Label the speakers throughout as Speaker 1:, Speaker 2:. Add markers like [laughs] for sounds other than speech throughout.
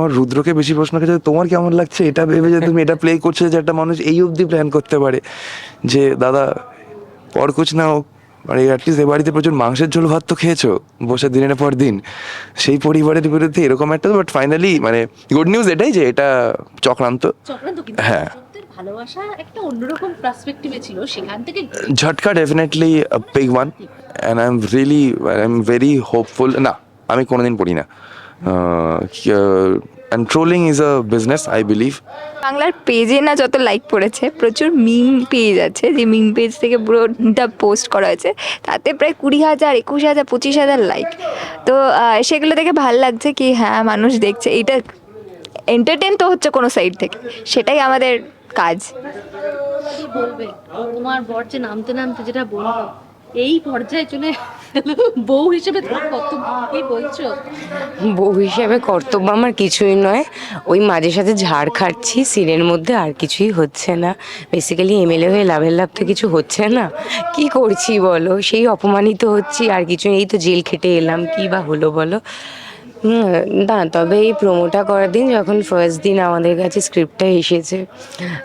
Speaker 1: আমার রুদ্রকে বেশি প্রশ্ন করেছে তোমার কেমন লাগছে? এটা ভেবে যে তুমি এটা প্লে করছ যে একটা মানুষ এই অবধি প্ল্যান করতে পারে। যে দাদা পর কুছ না হোক মানে অ্যাটলিস্ট এ বাড়িতে প্রচুর মাংসের ঝোল ভাত তো খেয়েছো বসে দিনের পর দিন। সেই পরিবারের বিরুদ্ধে এরকম একটা বাট ফাইনালি মানে গুড নিউজ এটাই যে এটা চক্রান্ত।
Speaker 2: চক্রান্ত
Speaker 1: হ্যাঁ।
Speaker 2: ভালোবাসা একটা অন্যরকম পার্সপেক্টিভে ছিল। সেখান থেকে
Speaker 1: ঝটকা definitely big one and I am really I am very hopeful না আমি কোনোদিন পড়ি না। And trolling is a business I believe
Speaker 3: বাংলার পেজে না যত লাইক পড়েছে প্রচুর মিম পেজ আছে যে মিম পেজ থেকে পুরোটা পোস্ট করা হয়েছে তাতে প্রায় কুড়ি হাজার একুশ হাজার পঁচিশ হাজার লাইক তো সেগুলো দেখে ভালো লাগছে কি হ্যাঁ মানুষ দেখছে। এটা এন্টারটেন তো হচ্ছে কোনো সাইড থেকে সেটাই আমাদের কাজ।
Speaker 2: বলবে? তোমার বর যে নামতে নামতে যেটা বলল এই পর্যায়ে চলে বউ হিসেবে তোমার কর্তব্য কি বলছো?
Speaker 4: বউ হিসেবে কর্তব্য আমার কিছুই নয়। ওই মাঝে সাথে ঝাড় খাচ্ছি, সিনের মধ্যে আর কিছুই হচ্ছে না। বেসিক্যালি এমএলএ হয়ে লাভের লাভ তো কিছু হচ্ছে না। কি করছি বলো? সেই অপমানিত হচ্ছি, আর কিছু এই তো জেল খেটে এলাম, কি বা হলো বলো? না তবে এই প্রোমোটা করার দিন যখন ফার্স্ট দিন আমাদের কাছে স্ক্রিপ্টটা এসেছে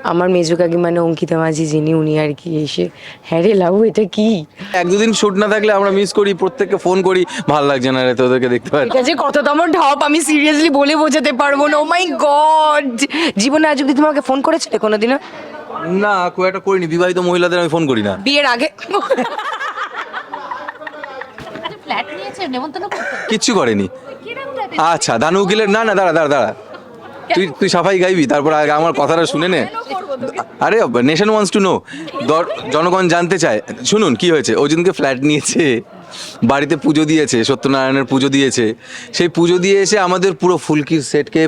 Speaker 4: আমার মেজু কাকি মানে অঙ্কিতা মাঝি যিনি উনি আর কি এসে হ্যাঁ রে লাউ এটা কি?
Speaker 5: এক দুদিন শুট না থাকলে আমরা মিস করি প্রত্যেককে ফোন করি ভালো লাগছে না রে তোদেরকে দেখতে পাচ্ছি
Speaker 4: এটা যে কততম ঢপ আমি সিরিয়াসলি বলে বোঝাতে পারব না। ও মাই গড জীবনে আজ অব্দি তোমাকে ফোন করেছিলে কোনোদিনও?
Speaker 5: না খুব একটা করিনি বিবাহিত মহিলাদের আমি ফোন করি না।
Speaker 4: বিয়ের আগে?
Speaker 2: ফ্ল্যাট নিয়েছে নেমন্তন্ন করতে
Speaker 5: কিচ্ছু করেনি? আচ্ছা দানু উকিলের না না দাঁড়া দাঁড়া দাঁড়া। তুই তুই সাফাই গাইবি তারপর আগে আমার কথাটা শুনে নে। আরে নেশন ওয়ান্স টু নো জনগণ জানতে চায়। শুনুন কি হয়েছে? যেদিনকে ফ্ল্যাট নিয়েছে বাড়িতে পুজো দিয়েছে সত্যনারায়ণের পুজো দিয়েছে। সেই পুজো দিয়ে এসে আমাদের পুরো ফুলকির সেটকে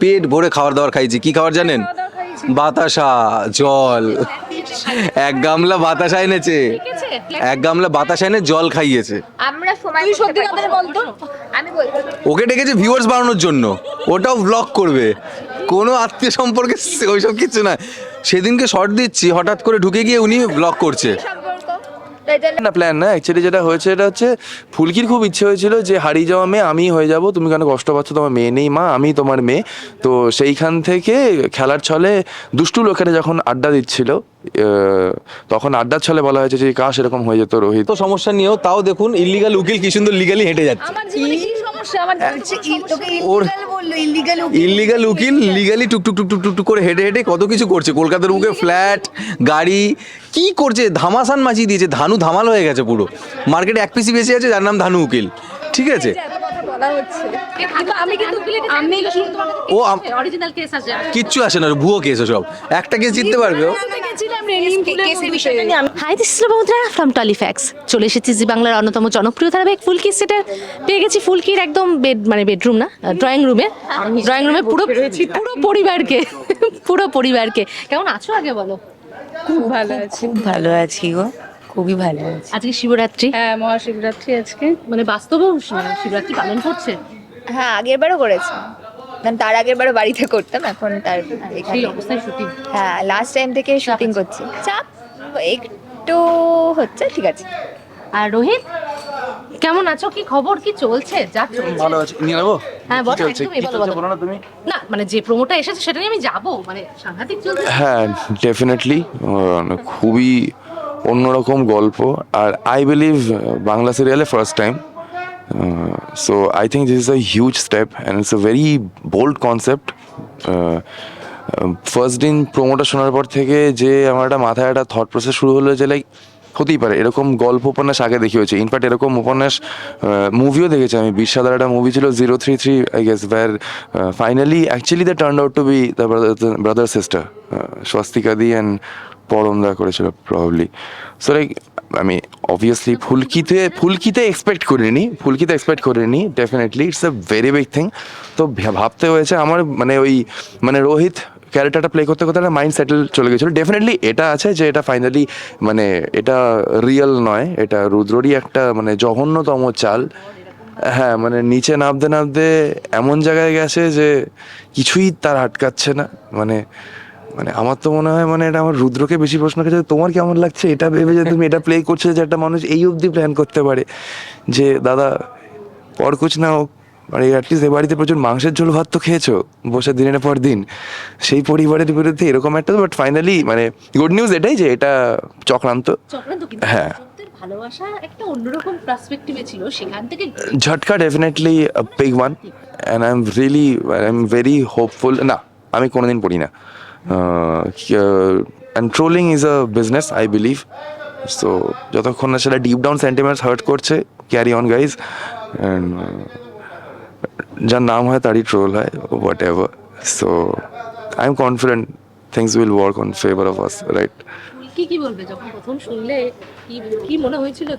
Speaker 5: পেট ভরে খাবার দাবার খাইছি কি খাবার জানেন? বাতাসা জল। এক গামলা বাতাস এনেছে। এক গামলা বাতাস এনে জল খাইয়েছে।
Speaker 3: আমরা সময় তুই সত্যি কথা বলতো? আমি বলছি।
Speaker 5: ওকে ডেকেছে ভিউয়ার্স বাড়ানোর জন্য। ওটাও ব্লক করবে। কোনো আত্মীয় সম্পর্কে ওইসব কিছু না। সেদিনকে শর্ট দিচ্ছি হঠাৎ করে ঢুকে গিয়ে উনি ব্লক করছে।
Speaker 1: না প্ল্যান না অ্যাকচুয়ালি যেটা হয়েছে এটা হচ্ছে ফুলকির খুব ইচ্ছে হয়েছিল যে হারিয়ে যাওয়া মেয়ে আমি হয়ে যাব তুমি কেন কষ্ট পাচ্ছ? তোমার মেয়ে নেই মা আমি তোমার মেয়ে। তো সেইখান থেকে খেলার ছলে দুষ্টু লোকেরা যখন আড্ডা দিচ্ছিল তখন আড্ডার ছলে বলা হয়েছে যে কাশ এরকম হয়ে যেত রোহিত।
Speaker 5: তো সমস্যা নিয়েও তাও দেখুন ইলিগাল উকিল কি সুন্দর লিগালি হেঁটে যাচ্ছে।
Speaker 2: আমার জীবনে কি সমস্যা আমার
Speaker 5: ওর ইলিগাল উকিল লিগালি টুকটুক টুকটুক টুকটুক করে হেঁটে হেঁটে কত কিছু করছে। কলকাতার বুকে ফ্ল্যাট গাড়ি কি করছে? ধামাসান মাচিয়ে দিয়েছে ধানু ধামাল হয়ে গেছে পুরো। মার্কেটে এক পিসি বেশি আছে যার নাম ধানু উকিল। ঠিক আছে? ও
Speaker 2: আছে।
Speaker 5: কিচ্ছু আসে না ভুয়ো কেস সব একটা কেস জিততে পারবে ও।
Speaker 2: হাই দিস ইস লবমুদ্রা ফ্রম টলিফ্যাক্স চলে এসেছি জি বাংলার অন্যতম জনপ্রিয় ধারাবাহিক ফুলকি সেটার পেয়ে গেছি ফুলকির একদম বেড মানে বেডরুম না ড্রয়িং রুমে ড্রয়িং রুমে পুরো পুরো পরিবারকে পুরো পরিবারকে। কেমন আছো আগে বলো?
Speaker 4: খুব ভালো আছি। খুব ভালো আছি গো খুবই ভালো আছি।
Speaker 2: আজকে শিবরাত্রি?
Speaker 6: হ্যাঁ মহাশিবরাত্রি আজকে।
Speaker 2: মানে বাস্তবেও শিবরাত্রি পালন করছে?
Speaker 3: হ্যাঁ আগের বারও করেছি। কারণ তার আগের বারও বাড়িতে করতাম এখন তার হ্যাঁ লাস্ট টাইম থেকে শুটিং করছি। চাপ একটু হচ্ছে ঠিক আছে।
Speaker 2: আর রোহিত কেমন আছো? কি খবর? কি চলছে? যা চলছে।
Speaker 1: ভালো আছে। নিয়ে নেব
Speaker 2: হ্যাঁ, বলো,
Speaker 1: চলছে?
Speaker 2: বলো, বলো।
Speaker 1: বলো না তুমি?
Speaker 2: না মানে যে প্রোমোটা এসেছে সেটা নিয়ে আমি যাব মানে সাংঘাতিক চলছে।
Speaker 1: হ্যাঁ ডেফিনেটলি খুবই অন্যরকম গল্প। আর আই বিলিভ বাংলা সিরিয়ালে first time so I think this is a huge step and it's a very bold concept first দিন প্রোমোটা শোনার পর থেকে যে আমার একটা মাথায় একটা থট প্রসেস শুরু হলো যে লাইক হতেই পারে। এরকম গল্প উপন্যাস আগে দেখি হয়েছে ইনফ্যাক্ট এরকম উপন্যাস মুভিও দেখেছি আমি। বিশ্বদার একটা মুভি ছিল zero three three I guess were finally actually the turn out to be the brother sister Swastika di and পরমদা করেছিল প্রবাবলি সো লাইক আমি অবভিয়াসলি ফুলকিতে ফুলকিতে এক্সপেক্ট করিনি, ফুলকিতে এক্সপেক্ট করিনি definitely it's a very big thing তো ভাবতে হয়েছে, আমার মানে ওই মানে রোহিত ক্যারেক্টারটা প্লে করতে করতে মাইন্ড সেটেল চলে গেছিল। ডেফিনেটলি এটা আছে যে এটা ফাইনালি মানে এটা রিয়েল নয়, এটা রুদ্ররই একটা মানে জঘন্যতম চাল। হ্যাঁ মানে নিচে নামতে নামতে এমন জায়গায় গেছে যে কিছুই তার আটকাচ্ছে না মানে মানে আমার তো মনে হয় মানে এটা আমার রুদ্রকে বেশি প্রশ্ন করেছে তোমার কেমন লাগছে? এটা ভেবে যে [laughs] তুমি এটা প্লে করছ যে একটা মানুষ এই অবধি প্ল্যান করতে পারে। যে দাদা পর কুছ না হোক মানে অ্যাটলিস্ট এ বাড়িতে প্রচুর মাংসের ঝোল ভাত তো খেয়েছো বসে দিনের পর দিন। সেই পরিবারের বিরুদ্ধে এরকম একটা বাট ফাইনালি মানে গুড নিউজ এটাই যে এটা চক্রান্ত। হ্যাঁ।
Speaker 2: ভালোবাসা একটা অন্যরকম পার্সপেক্টিভে ছিল সেখান থেকে
Speaker 1: ঝটকা definitely big one and I am really I am very hopeful না আমি কোনোদিন পড়ি না। And trolling is a business I believe so যতক্ষণ না সেটা ডিপ ডাউন সেন্টিমেন্টস হার্ট করছে ক্যারি অন গাইজ অ্যান্ড যার নাম হয় তারই ট্রোল হয় whatever so I am confident things will work on favour of us right
Speaker 2: কি কি বলবে? যখন প্রথম শুনলে কি কি মনে হয়েছিল?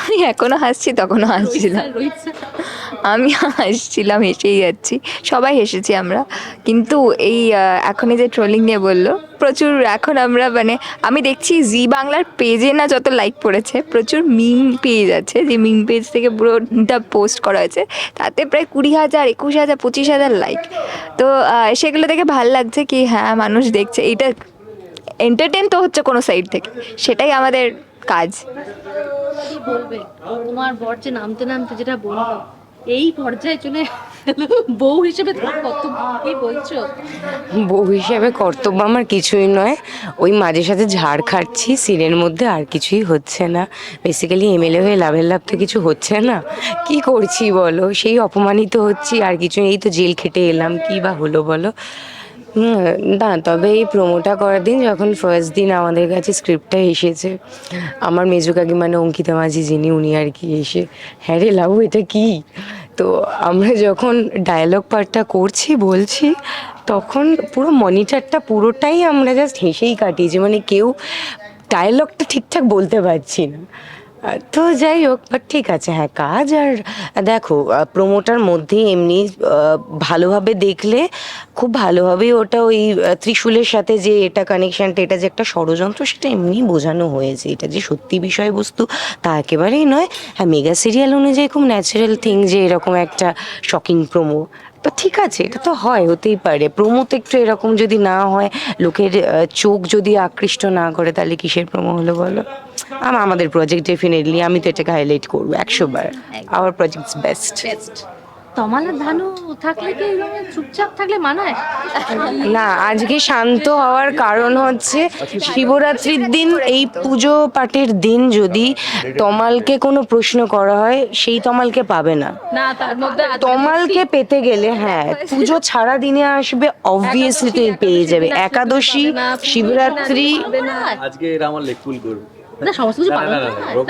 Speaker 3: আমি এখনও হাসছি তখনও হাসছিলাম।
Speaker 2: রোহিত স্যার
Speaker 3: আমি হাসছিলাম হেসেই যাচ্ছি। সবাই হেসেছি আমরা। কিন্তু এই আহ, এখন এই যে ট্রোলিং নিয়ে বলল প্রচুর এখন আমরা মানে আমি দেখছি জি বাংলার পেজে না যত লাইক পড়েছে প্রচুর মিম পেজ আছে। যে মিম পেজ থেকে পুরোটা পোস্ট করা হয়েছে তাতে প্রায় কুড়ি হাজার একুশ হাজার পঁচিশ হাজার লাইক তো সেগুলো দেখে ভালো লাগছে কি হ্যাঁ মানুষ দেখছে। এটা এন্টারটেন তো হচ্ছে কোনো সাইড থেকে। সেটাই আমাদের কাজ।
Speaker 2: বলবে তোমার বর যে নামতে নামতে যেটা বলল এই পর্যায়ে চলে বউ হিসেবে তোমার কত কি বলছো?
Speaker 4: বউ হিসেবে কর্তব্য আমার কিছুই নয়। ওই মাঝে সাথে ঝাড় খাচ্ছি সিনের মধ্যে আর কিছুই হচ্ছে না। বেসিক্যালি এমএলএ হয়ে লাভের লাভ তো কিছু হচ্ছে না। কি করছি বলো? সেই অপমানিত হচ্ছি আর কিছু এই তো জেল খেটে এলাম কি বা হলো বলো? না, তবে এই প্রোমোটা করার দিন যখন ফার্স্ট দিন আমাদের কাছে স্ক্রিপ্টটা এসেছে, আমার মেজো কাকি মানে অঙ্কিতা মাঝি, যিনি উনি আর কি এসে হ্যাঁ রে লাউ এটা কি? তো আমরা যখন ডায়ালগ পার্টটা করছি, বলছি, তখন পুরো মনিটরটা পুরোটাই আমরা জাস্ট হেসেই কাটিয়েছি মানে কেউ ডায়ালগটা ঠিকঠাক বলতে পারছি না। তো যাই হোক বাট ঠিক আছে হ্যাঁ কাজ আর, দেখো প্রোমোটার মধ্যে এমনি ভালোভাবে দেখলে, খুব ভালোভাবেই ওটা ওই ত্রিশূলের সাথে যে এটা কানেকশানটা এটা যে একটা ষড়যন্ত্র, সেটা এমনি বোঝানো হয়েছে। এটা যে সত্যি বিষয়বস্তু, তা একেবারেই নয়। হ্যাঁ মেগা সিরিয়াল অনুযায়ী খুব ন্যাচারাল থিং যে এরকম একটা শকিং প্রোমো তো ঠিক আছে এটা তো হয় হতেই পারে। প্রোমো তো একটু এরকম যদি না হয় লোকের চোখ যদি আকৃষ্ট না করে তাহলে কিসের প্রোমো হলো বলো? আম- আমাদের প্রজেক্ট ডেফিনেটলি আমি তো এটাকে হাইলাইট করব একশো বার। আওয়ার প্রজেক্টস বেস্ট
Speaker 2: বেস্ট তমালের ধানু থাকলে কি চুপচাপ থাকলে মানায়?
Speaker 4: না আজকে শান্ত হওয়ার কারণ হচ্ছে শিবরাত্রির দিন এই পুজো পাঠের দিন যদি তমালকে কোনো প্রশ্ন করা হয় সেই তমালকে পাবে না।
Speaker 2: না তার মধ্যে
Speaker 4: তমালকে পেতে গেলে হ্যাঁ পুজো ছাড়া দিনে আসবে অবভিয়াসলি তুমি পেয়ে যাবে। একাদশী শিবরাত্রি
Speaker 5: আজকে এরা আমার লেগ পুল করবে
Speaker 2: না সমস্ত কিছু পালন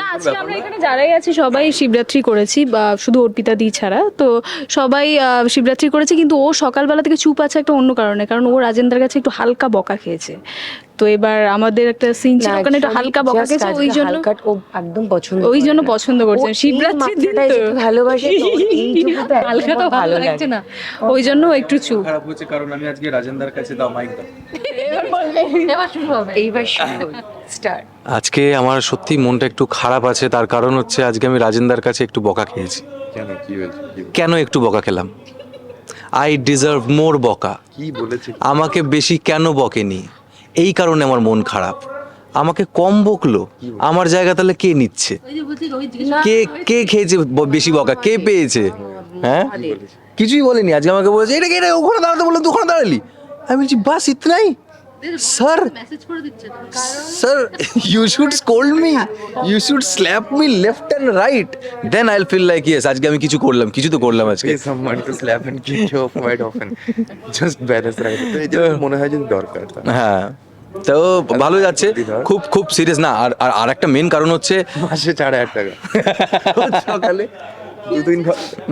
Speaker 5: না,
Speaker 6: আজকে আমরা এখানে যারাই আছি সবাই শিবরাত্রি করেছি বা শুধু অর্পিতা দি ছাড়া। তো সবাই শিবরাত্রি করেছে কিন্তু ও সকালবেলা থেকে চুপ আছে একটা অন্য কারণে কারণ ও রাজেন্দ্রের কাছে একটু হালকা বকা খেয়েছে। তো এবার আমাদের একটা সিন ছিল ওখানে একটু হালকা বকা
Speaker 4: আজকে
Speaker 6: ওই জন্য
Speaker 4: ও একদম পছন্দ
Speaker 6: ওই জন্য পছন্দ করছে
Speaker 4: ও এই
Speaker 6: শিবরাত্রির দিন তো।
Speaker 4: ভালোবাসে
Speaker 2: হালকা তো [laughs] ভালো
Speaker 4: লাগে।
Speaker 2: লাগছে না।
Speaker 6: ওই জন্য একটু চুপ।
Speaker 5: খারাপ হচ্ছে কারণ আমি আজকে রাজেন্দার কাছে দাও মাইক দাও।
Speaker 2: এবার শুরু হবে।
Speaker 4: এইবার স্টার্ট
Speaker 5: আজকে আমার সত্যি মনটা একটু খারাপ আছে তার কারণ হচ্ছে আজকে আমি রাজেন্দার কাছে একটু বকা খেয়েছি।
Speaker 1: কেন? কি হয়েছে?
Speaker 5: কেন একটু বকা খেলাম? আই ডিজার্ভ মোর বকা।
Speaker 1: কি বলেছে?
Speaker 5: আমাকে বেশি কেন বকেনি? এই কারণে আমার মন খারাপ। আমাকে কম বকলো। আমার জায়গা তাহলে কে নিচ্ছে? কে কে খেয়েছে বেশি বকা? কে পেয়েছে? হ্যাঁ? কিছুই বলেনি। আজকে আমাকে বলেছে, এটা কে এটা ওখানে দাঁড়াতে বললাম তো ওখানে দাঁড়ালি? আমি বলছি, বাস, ইতনাই। Sir sir you should scold me you should slap me left and right then I feel like yes আজকে আমি কিছু করলাম কিছু তো করলাম আজকে।
Speaker 1: To slap and kick you off quite often. Just balance right. তো [laughs] মনে হয় যে দরকার।
Speaker 5: হ্যাঁ। তো ভালো যাচ্ছে। খুব খুব সিরিয়াস না। আর আর- আর একটা মেন কারণ হচ্ছে
Speaker 1: মাসে চার হাজার টাকা। [laughs] সকালে দুদিন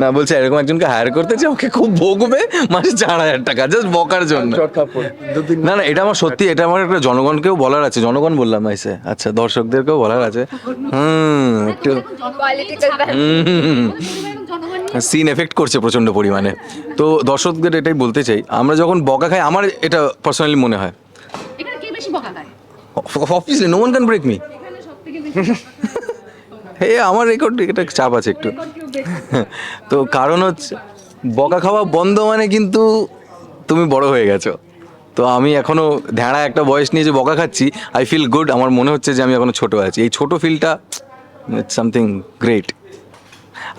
Speaker 5: না বলছে এরকম একজনকে হায়ার করতে চাই ওকে খুব বকবে মাসে চার হাজার টাকা জাস্ট বকার জন্য। না না এটা আমার সত্যি এটা আমার একটা জনগণকেও বলার আছে জনগণ বললাম আইসে আচ্ছা দর্শকদেরকেও বলার আছে। হুম একটু সিন এফেক্ট করছে প্রচণ্ড পরিমাণে। তো দর্শকদের এটাই বলতে চাই আমরা যখন বকা খাই আমার এটা পার্সোনালি মনে হয়।
Speaker 2: এখানে কে বেশি বকা খায়?
Speaker 5: Obviously no one can break me hey আমার রেকর্ড এটা চাপ আছে একটু। তো কারণ হচ্ছে বকা খাওয়া বন্ধ মানে কিন্তু তুমি বড় হয়ে গেছো। তো আমি এখনও ধ্যাড়া একটা বয়স নিয়ে যে বকা খাচ্ছি আই ফিল গুড আমার মনে হচ্ছে যে আমি এখনও ছোট আছি। এই ছোট ফিলটা ইটস সামথিং গ্রেট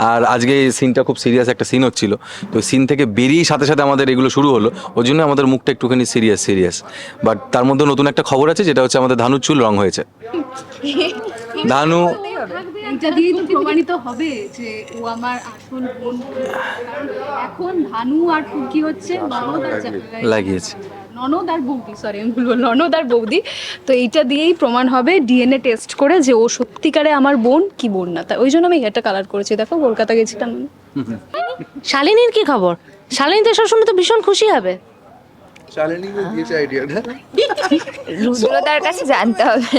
Speaker 5: আর আজকে এই সিনটা খুব সিরিয়াস একটা সিন হচ্ছিল। তো সিন থেকে বেরিয়েই সাথে সাথে আমাদের এগুলো শুরু হলো। ওই জন্য আমাদের মুখটা একটুখানি সিরিয়াস সিরিয়াস বাট তার মধ্যে নতুন একটা খবর আছে যেটা হচ্ছে আমাদের ধানুর চুল রং হয়েছে। ধানু
Speaker 6: এটা দিয়েই তো প্রমাণিত হবে যে ও আমার আসল বোন। এখন ভানু আর ফুলকি হচ্ছে ননদ আর
Speaker 5: লাগিয়েছে।
Speaker 6: ননদ আর বৌদি সরি আমি বলব ননদ আর বৌদি। তো এইটা দিয়েই প্রমাণ হবে ডিএনএ টেস্ট করে যে ও সত্যিকারে আমার বোন কি বোন না। তাই ওই জন্য আমি হেয়ারটা কালার করেছি। দেখো কলকাতা গেছিলাম
Speaker 2: শালিনীর কি খবর? শালিনী তো এসব শুনে তো ভীষণ খুশি হবে।
Speaker 3: রুদ্রদার কাছে জানতে হবে।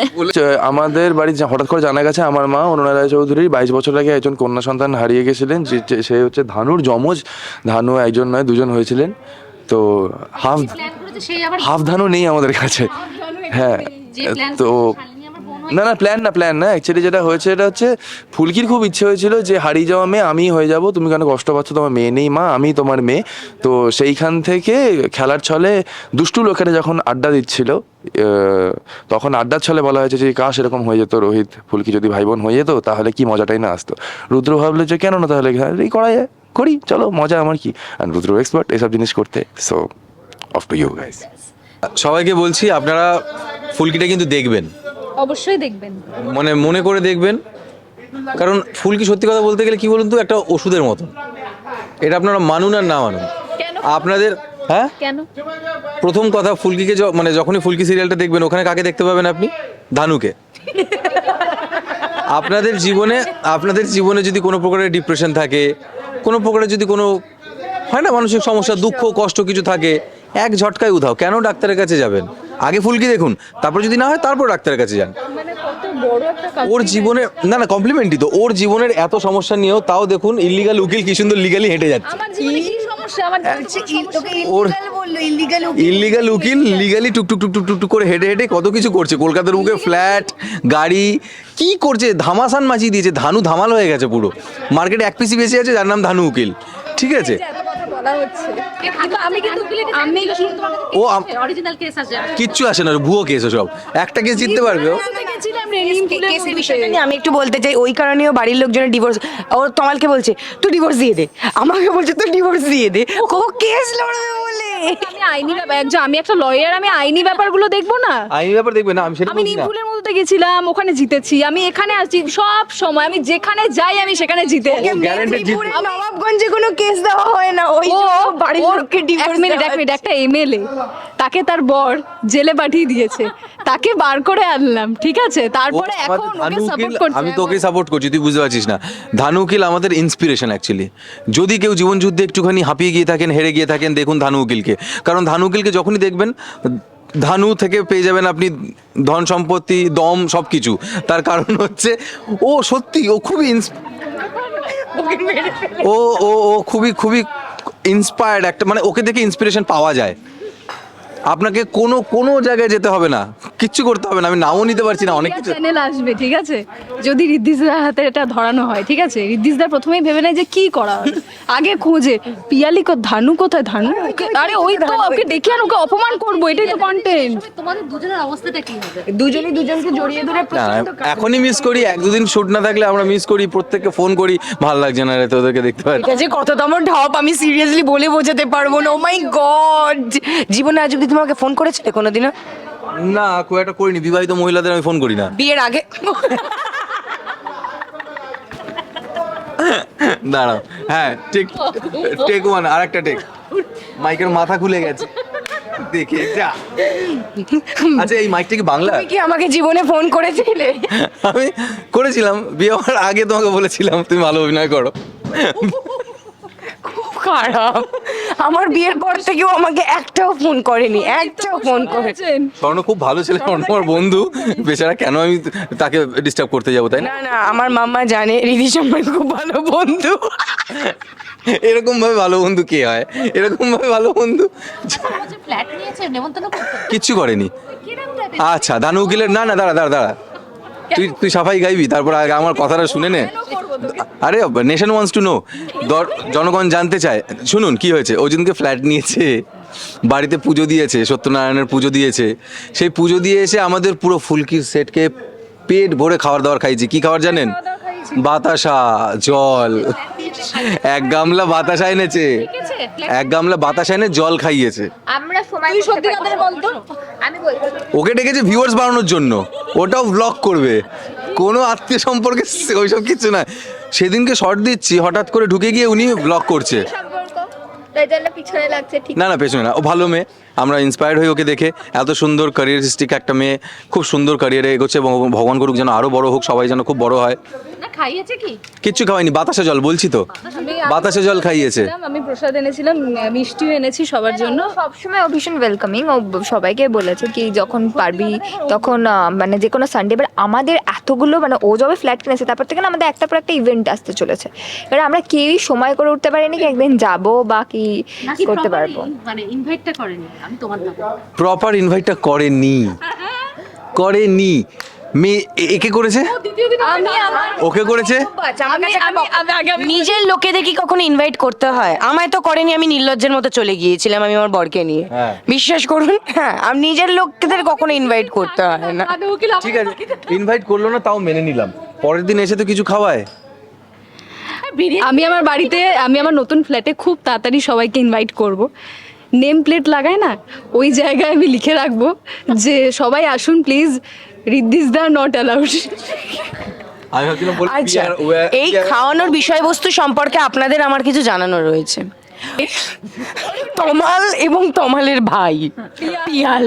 Speaker 1: আমাদের বাড়ি হঠাৎ করে জানা গেছে আমার মা অনুরা রায় চৌধুরী বাইশ বছর আগে একজন কন্যা সন্তান হারিয়ে গেছিলেন সে হচ্ছে ধানুর যমজ। ধানু একজন নয় দুজন হয়েছিলেন। তো হাফ হাফ ধানু নেই আমাদের কাছে। হ্যাঁ তো না না প্ল্যান না প্ল্যান না। অ্যাকচুয়ালি যেটা হয়েছে, এটা হচ্ছে ফুলকির খুব ইচ্ছে হয়েছিল যে হারিয়ে যাওয়া মেয়ে আমি হয়ে যাব। তুমি কেন কষ্ট পাচ্ছ? তোমার মেয়ে নেই, মা, আমি তোমার মেয়ে। তো সেইখান থেকে খেলার ছলে দুষ্টু লোকেরা যখন আড্ডা দিচ্ছিল তখন আড্ডার ছলে বলা হয়েছে যে কাশ এরকম হয়ে যেত রোহিত? ফুলকি যদি ভাই বোন হয়ে যেত, তাহলে কি মজাটাই না আসতো? রুদ্র ভাবলো যে, কেন না তাহলে? এই করা যায়, করি, চলো, মজা, আমার কি? আর রুদ্র এক্সপার্ট এসব জিনিস করতে। So off to you guys
Speaker 5: সবাইকে বলছি, আপনারা ফুলকিটা কিন্তু দেখবেন।
Speaker 6: অবশ্যই দেখবেন।
Speaker 5: মানে মনে করে দেখবেন। কারণ ফুলকি সত্যি কথা বলতে গেলে কি বলুন তো একটা ওষুধের মতো। এটা আপনারা মানুন আর না মানুন। আপনাদের হ্যাঁ?
Speaker 6: কেন?
Speaker 5: প্রথম কথা ফুলকিকে মানে যখনই ফুলকি সিরিয়ালটা দেখবেন ওখানে কাকে দেখতে পাবেন আপনি? ধানুকে। আপনাদের জীবনে আপনাদের জীবনে যদি কোনো প্রকারের ডিপ্রেশন থাকে কোনো প্রকারের যদি কোনো হয় না মানসিক সমস্যা দুঃখ কষ্ট কিছু থাকে এক ঝটকায় উধাও। কেন ডাক্তারের কাছে যাবেন? আগে ফুলকি দেখুন তারপর যদি না হয় তারপর ডাক্তারের কাছে যান।
Speaker 6: মানে কত বড় একটা কাজ
Speaker 5: ওর জীবনে না না কমপ্লিমেন্টই তো। ওর জীবনের এত সমস্যা নিয়েও তাও দেখুন ইলিগাল উকিল কি সুন্দর লিগালি হেঁটে যাচ্ছে।
Speaker 6: আমার জীবনে কি সমস্যা? আমার
Speaker 5: ওর ইলিগাল উকিল। লিগালি টুকটুক টুক টুক টুক টুক করে হেঁটে হেঁটে কত কিছু করছে। কলকাতার বুকে ফ্ল্যাট গাড়ি কি করছে? ধামাসান মাচিয়ে দিয়েছে। ধানু ধামাল হয়ে গেছে পুরো। মার্কেটে এক পিসি বেশি আছে যার নাম ধানু উকিল। ঠিক আছে?
Speaker 6: বলা হচ্ছে। কিন্তু আমি কিন্তু আমি
Speaker 5: ও
Speaker 2: অরিজিনাল কেস আছে
Speaker 5: কিচ্ছু আসে না ভুয়ো কেস সব। একটা কেস জিততে পারবে ও।
Speaker 4: কেসের বিষয়টা নিয়ে আমি একটু বলতে চাই ওই কারণেও বাড়ির লোকজনের ডিভোর্স ও তমালকে বলছে তুই ডিভোর্স দিয়ে দে। আমাকে বলছে তুই ডিভোর্স দিয়ে দে। ও কেস লড়বে বলে।
Speaker 6: আমি আইনি ব্যাপার একজন আমি একটা লয়ার আমি আইনি ব্যাপারগুলো দেখব না?
Speaker 5: আইনি ব্যাপার দেখবে না আমি সেটা
Speaker 6: আমি নিমফুলের মধ্যে গেছিলাম ওখানে জিতেছি। আমি এখানে আসছি সব সময় আমি যেখানে যাই আমি সেখানে জিতে
Speaker 5: guaranteed
Speaker 4: নবাবগঞ্জে কোনো কেস দেওয়া হয় না ওই বাড়ির
Speaker 6: ওর
Speaker 4: লোককে
Speaker 6: এক মিনিট এক মিনিট একটা এমএলএ তাকে তার বর জেলে পাঠিয়ে দিয়েছে। তাকে বার করে আনলাম ঠিক আছে? তারপরে এখন ওকে সাপোর্ট করছে
Speaker 5: আমি তোকে সাপোর্ট করছি তুই বুঝতে পারছিস না। ধানুকিল আমাদের ইন্সপিরেশন অ্যাকচুয়ালি যদি কেউ জীবন যুদ্ধে একটুখানি হাঁপিয়ে গিয়ে থাকেন হেরে গিয়ে থাকেন দেখুন ধানু উকিলকে কারণ ধানু উকিলকে যখনই দেখবেন ধানু থেকে পেয়ে যাবেন আপনি ধন সম্পত্তি দম সব কিছু তার কারণ হচ্ছে ও সত্যি ও খুবই ইন্স- ও ও ও খুবই খুবই ইন্সপায়ার্ড একটা মানে ওকে দেখে ইন্সপিরেশন পাওয়া যায়। আপনাকে কোনো কোনো জায়গায় যেতে হবে না। কিচ্ছু করতে হবে না আমি নামও নিতে পারছি না অনেক কিছু।
Speaker 6: চ্যানেল আসবে ঠিক আছে? যদি রিদ্দিসদার হাতে এটা ধরানো হয় ঠিক আছে? রিদ্দিসদার প্রথমেই ভেবে নেয় যে কি করা হয় আগে খোঁজে পিয়ালি কো ধানু কোথায়? ধানু? ওকে- আরে ওই তো ওকে ডেকে আন ওকে অপমান করব এটাই তো কন্টেন্ট
Speaker 2: তোমাদের দুজনের অবস্থাটা কি হবে?
Speaker 4: দুজনই দুজনকে জড়িয়ে ধরে
Speaker 5: এখনই মিস করি এক দুদিন শুট না থাকলে আমরা মিস করি প্রত্যেককে ফোন করি ভালো লাগছে না রে তোদেরকে দেখতে পাচ্ছি
Speaker 4: এটা যে কততম ঢপ আমি সিরিয়াসলি বলে বোঝাতে পারব না ও মাই গড জীবনে আজ অব্দি তোমাকে ফোন করেছিলে কোনোদিনও?
Speaker 5: না খুব একটা করিনি। বিবাহিত মহিলাদের আমি ফোন করি না।
Speaker 4: বিয়ের আগে।
Speaker 5: দাঁড়াও। হ্যাঁ ঠিক টেক ওয়ান আর একটা টেক মাইকের মাথা খুলে গেছে। দেখে যা। আচ্ছা এই মাইকটা কি বাংলা?
Speaker 4: তুমি কি আমাকে জীবনে ফোন করেছিলে?
Speaker 5: আমি করেছিলাম। বিয়ে হওয়ার আগে তোমাকে বলেছিলাম তুমি ভালো অভিনয় করো।
Speaker 4: খুব খারাপ। আমার বিয়ের পর থেকেও আমাকে একটাও ফোন করেনি একটাও ফোন করে
Speaker 5: স্বর্ণ খুব ভালো ছেলে স্বর্ণ আমার বন্ধু। বেচারা কেন আমি তাকে ডিস্টার্ব করতে যাব তাই না?
Speaker 4: না না আমার মাম্মা জানে রিধি শর্মার খুব ভালো বন্ধু।
Speaker 5: এরকম ভাবে ভালো বন্ধু কে হয়? এরকম ভাবে ভালো বন্ধু?
Speaker 2: ফ্ল্যাট নিয়েছে নেমন্তন্ন করতে
Speaker 5: কিচ্ছু করেনি। আচ্ছা দানু উকিলের না না দাঁড়া দাঁড়া দাঁড়া। তুই তুই সাফাই গাইবি তারপর আগে আমার কথাটা শুনে নে। আরে নেশন ওয়ান্স টু নো জনগণ জানতে চায়। শুনুন কি হয়েছে? অর্জুনকে ফ্ল্যাট নিয়েছে বাড়িতে পুজো দিয়েছে সত্যনারায়ণের পুজো দিয়েছে। সেই পুজো দিয়ে এসে আমাদের পুরো ফুলকির সেটকে পেট ভরে খাবার দাবার খাইছি কি খাবার জানেন? বাতাসা জল। এক গামলা বাতাস এনেছে। এক গামলা বাতাস এনে জল খাইয়েছে।
Speaker 3: আমরা সময় তুই সত্যি কথা বলতো? আমি বলছি।
Speaker 5: ওকে ডেকেছে ভিউয়ার্স বাড়ানোর জন্য। ওটাও ব্লক করবে। কোনো আত্মীয় সম্পর্কে ওইসব কিছু না। সেদিনকে শর্ট দিচ্ছি হঠাৎ করে ঢুকে গিয়ে উনি ব্লক করছে।
Speaker 3: তাই জন্য পিছনে লাগছে ঠিক
Speaker 5: না না পেছনে না। ও ভালো মেয়ে। আমরা ইন্সপায়ার্ড হই ওকে দেখে। এত সুন্দর ক্যারিয়ারিস্টিক একটা মেয়ে খুব সুন্দর ক্যারিয়ারে এগোচ্ছে এবং ভগবান করুক যেন আরও বড় হোক সবাই যেন খুব বড় হয়।
Speaker 2: না খাইয়েছে কি?
Speaker 5: কিচ্ছু খাওয়াইনি বাতাসা জল বলছি তো। বাতাসা জল খাইয়েছে।
Speaker 6: আমি প্রসাদ এনেছিলাম মিষ্টিও এনেছি সবার জন্য।
Speaker 3: সবসময় ও ভীষণ ওয়েলকামিং ও সবাইকে বলেছে কি যখন পারবি তখন মানে যে কোনো সানডে এবার আমাদের এতগুলো মানে ও যবে ফ্ল্যাট কিনেছে তারপর থেকে না আমাদের একটা পর একটা ইভেন্ট আসতে চলেছে। এবার আমরা কেউই সময় করে উঠতে পারিনি কি একদিন যাব বা কি করতে পারব।
Speaker 2: মানে ইনভাইটটা করেনি। আমি তোমার দাবো
Speaker 5: প্রপার ইনভাইটটা করেনি। করেনি। মেয়ে একে করেছে?
Speaker 6: আমি আমার
Speaker 5: ওকে করেছে?
Speaker 4: নিজের লোকেদের কি কখনো ইনভাইট করতে হয়। আমায় তো করেনি আমি নির্লজ্জের মতো চলে গিয়েছিলাম আমি আমার বরকে নিয়ে।
Speaker 5: হ্যাঁ।
Speaker 4: বিশ্বাস করুন হ্যাঁ আমি নিজের লোকদের কখনো ইনভাইট করতে হয় না।
Speaker 5: ঠিক আছে ইনভাইট করল না তাও মেনে নিলাম। পরের দিন এসে তো কিছু খাওয়ায়?
Speaker 6: আমি আমার বাড়িতে আমি আমার নতুন ফ্ল্যাটে খুব তাড়াতাড়ি সবাইকে ইনভাইট করব। নেম প্লেট লাগায় না ওই জায়গায় আমি লিখে রাখব যে সবাই আসুন প্লিজ রিদ্দিস দা নট অ্যালাউড
Speaker 4: আচ্ছা এই খাওয়ানোর বিষয়বস্তু সম্পর্কে আপনাদের আমার কিছু জানানো রয়েছে। তমাল এবং তমালের ভাই পিয়াল।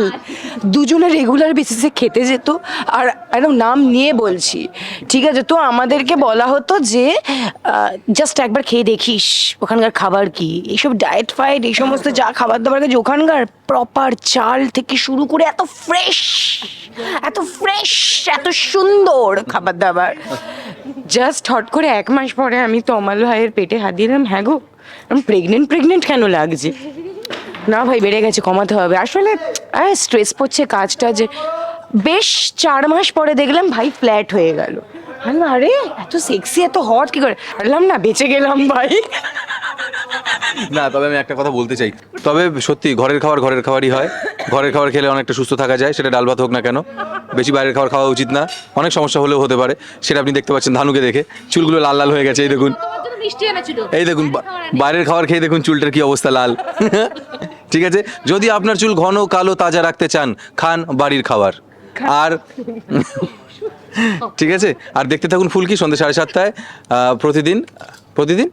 Speaker 4: দুজনে রেগুলার বেসিসে খেতে যেত আর একদম নাম নিয়ে বলছি। ঠিক আছে তো আমাদেরকে বলা হতো যে জাস্ট একবার খেয়ে দেখিস ওখানকার খাবার কি? এইসব ডায়েট ফায়েট এই সমস্ত যা খাবার দাবার আছে ওখানকার প্রপার চাল থেকে শুরু করে এত ফ্রেশ এত ফ্রেশ এত সুন্দর খাবার দাবার জাস্ট হট করে এক মাস পরে আমি তমাল ভাইয়ের পেটে হাত দিলাম হ্যাঁ গো প্রেগনেন্ট প্রেগনেন্ট কেন লাগছে? না ভাই, বেড়ে গেছে, কমাতে হবে। আসলে স্ট্রেস পড়ছে কাজটা যে, বেশ চার মাস পরে দেখলাম ভাই ফ্ল্যাট হয়ে গেল। আমি আরে, এত সেক্সি এত হট কি করে? বললাম, না, বেঁচে গেলাম ভাই।
Speaker 5: না, তবে আমি একটা কথা বলতে চাই। তবে সত্যি, ঘরের খাবার ঘরের খাবারই হয়। ঘরের খাবার খেলে অনেকটা সুস্থ থাকা যায়, সেটা ডাল ভাত হোক না কেন। বেশি বাইরের খাবার খাওয়া উচিত না। অনেক সমস্যা হলেও হতে পারে। সেটা আপনি দেখতে পাচ্ছেন ধানুকে দেখে। চুলগুলো লাল লাল হয়ে গেছে, এই দেখুন।
Speaker 2: মিষ্টি এনেছিল।
Speaker 5: এই দেখুন বাইরের খাবার খেয়ে দেখুন চুলটার কি অবস্থা লাল। [laughs] ঠিক আছে? যদি আপনার চুল ঘন কালো তাজা রাখতে চান খান বাড়ির খাবার। আর ঠিক আছে? আর দেখতে থাকুন ফুলকি সন্ধ্যে সাড়ে সাতটায় প্রতিদিন প্রতিদিন?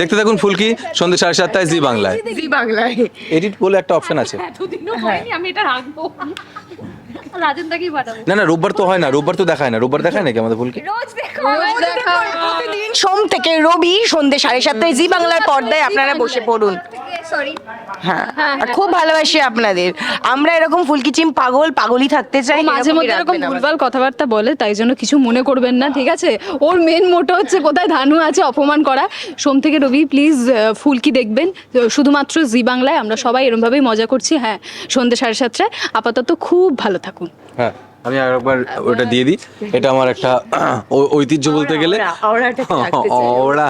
Speaker 5: দেখতে থাকুন ফুলকি সন্ধ্যে সাড়ে সাতটায় জি বাংলায়।
Speaker 4: জি বাংলায়।
Speaker 5: এডিট বলে একটা অপশন আছে।
Speaker 2: আমি এটা রাখব। পাঠাবো।
Speaker 5: না না রোববার তো হয় না রোববার তো দেখায় না রোববার দেখায় নাকি আমাদের ফুলকি?
Speaker 3: রোজ দেখো
Speaker 4: প্রতিদিন। সোম থেকে রবি সন্ধ্যে সাড়ে সাতটায় জি বাংলার পর্দায় আপনারা বসে পড়ুন।
Speaker 3: সরি
Speaker 4: হ্যাঁ আর খুব ভালোবাসি আপনাদের। আমরা এরকম ফুলকি চিম পাগল পাগলই থাকতে চাই
Speaker 6: মাঝে মধ্যে এরকম ভুলভাল কথাবার্তা বলে তাই জন্য কিছু মনে করবেন না ঠিক আছে? ওর মেন মোটো হচ্ছে কোথায় ধানু আছে অপমান করা। সোম থেকে রবি প্লিজ ফুলকি দেখবেন। শুধুমাত্র জি বাংলায় আমরা সবাই এরমভাবেই মজা করছি হ্যাঁ সন্ধ্যে সাড়ে সাতটায়। আপাতত খুব ভালো থাকুন।
Speaker 5: হ্যাঁ আমি আরেকবার ওটা দিয়ে দিই। এটা আমার একটা ঐতিহ্য বলতে গেলে
Speaker 4: আওড়াটা
Speaker 5: ওরা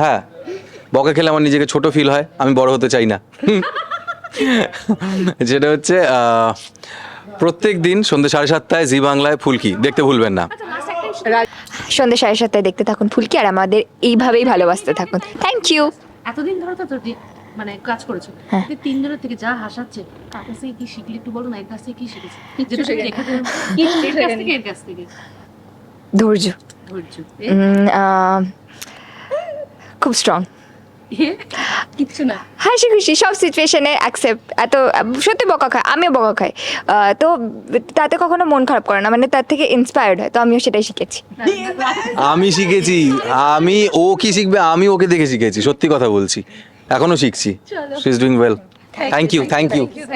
Speaker 5: হ্যাঁ বকা খেলে আমার নিজেকে ছোট ফিল হয় আমি বড় হতে চাই না। [laughs] যেটা হচ্ছে প্রত্যেক দিন সন্ধ্যে সাড়ে সাতটায় জি বাংলায় ফুলকি দেখতে ভুলবেন না।
Speaker 3: সন্ধ্যে সাড়ে সাতটায় দেখতে থাকুন ফুলকি আর আমাদের এইভাবেই ভালোবাসতে থাকুন। থ্যাংক ইউ
Speaker 2: এতদিন ধরে তো মানে কাজ করেছ।
Speaker 3: হ্যাঁ।
Speaker 2: তিনজনের থেকে যা হাসাচ্ছে তার কাছ থেকে কি শিখলি একটু বলো না এর কাছ থেকে কি শিখেছি? এর কাছ থেকে
Speaker 3: ধৈর্য।
Speaker 2: ধৈর্য।
Speaker 3: খুব স্ট্রং
Speaker 2: এ, কিচ্ছু না।
Speaker 3: হাসি খুশি সব সিচুয়েশনে অ্যাকসেপ্ট এত সত্যি বকা খায় আমিও বকা খাই। তো তাতে কখনো মন খারাপ করে না মানে তার থেকে ইন্সপায়ার্ড হয় তো আমিও সেটাই শিখেছি।
Speaker 5: আমি শিখেছি আমি ও কি শিখবে আমি ওকে দেখে শিখেছি সত্যি কথা বলছি। এখনও শিখছি। She is doing well thank you thank you